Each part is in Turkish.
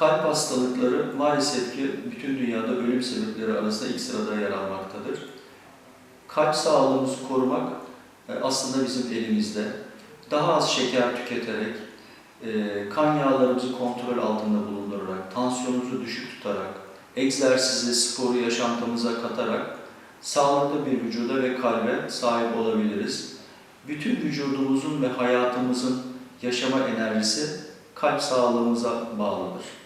Kalp hastalıkları maalesef ki bütün dünyada ölüm sebepleri arasında ilk sırada yer almaktadır. Kalp sağlığımızı korumak e, aslında bizim elimizde. Daha az şeker tüketerek, e, kan yağlarımızı kontrol altında bulundurarak, tansiyonumuzu düşük tutarak, egzersizi, sporu yaşantımıza katarak sağlıklı bir vücuda ve kalbe sahip olabiliriz. Bütün vücudumuzun ve hayatımızın yaşama enerjisi kalp sağlığımıza bağlıdır.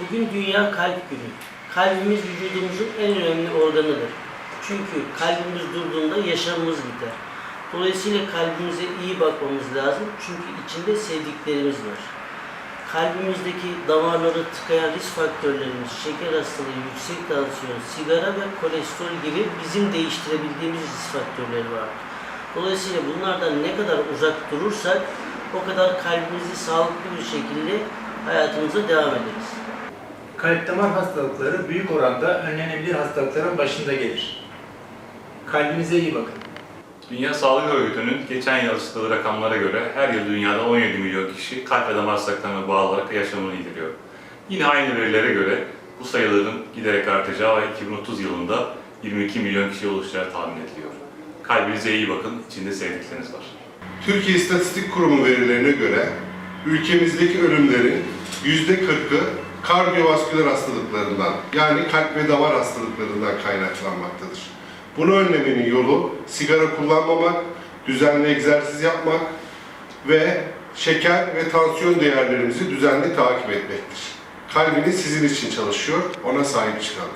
Bugün Dünya Kalp Günü. Kalbimiz vücudumuzun en önemli organıdır. Çünkü kalbimiz durduğunda yaşamımız biter. Dolayısıyla kalbimize iyi bakmamız lazım çünkü içinde sevdiklerimiz var. Kalbimizdeki damarları tıkayan risk faktörlerimiz, şeker hastalığı, yüksek tansiyon, sigara ve kolesterol gibi bizim değiştirebildiğimiz risk faktörleri var. Dolayısıyla bunlardan ne kadar uzak durursak o kadar kalbimizi sağlıklı bir şekilde hayatımıza devam ederiz. Kalp damar hastalıkları büyük oranda önlenebilir hastalıkların başında gelir. Kalbinize iyi bakın. Dünya Sağlık Örgütü'nün geçen yıl açıkladığı rakamlara göre her yıl dünyada 17 milyon kişi kalp ve damar hastalıklarına bağlı olarak yaşamını yitiriyor. Yine aynı verilere göre bu sayıların giderek artacağı ve 2030 yılında 22 milyon kişi oluşacağı tahmin ediliyor. Kalbinize iyi bakın, içinde sevdikleriniz var. Türkiye İstatistik Kurumu verilerine göre ülkemizdeki ölümlerin %40'ı kardiyovasküler hastalıklarından yani kalp ve damar hastalıklarından kaynaklanmaktadır. Bunu önlemenin yolu sigara kullanmamak, düzenli egzersiz yapmak ve şeker ve tansiyon değerlerimizi düzenli takip etmektir. Kalbiniz sizin için çalışıyor, ona sahip çıkalım.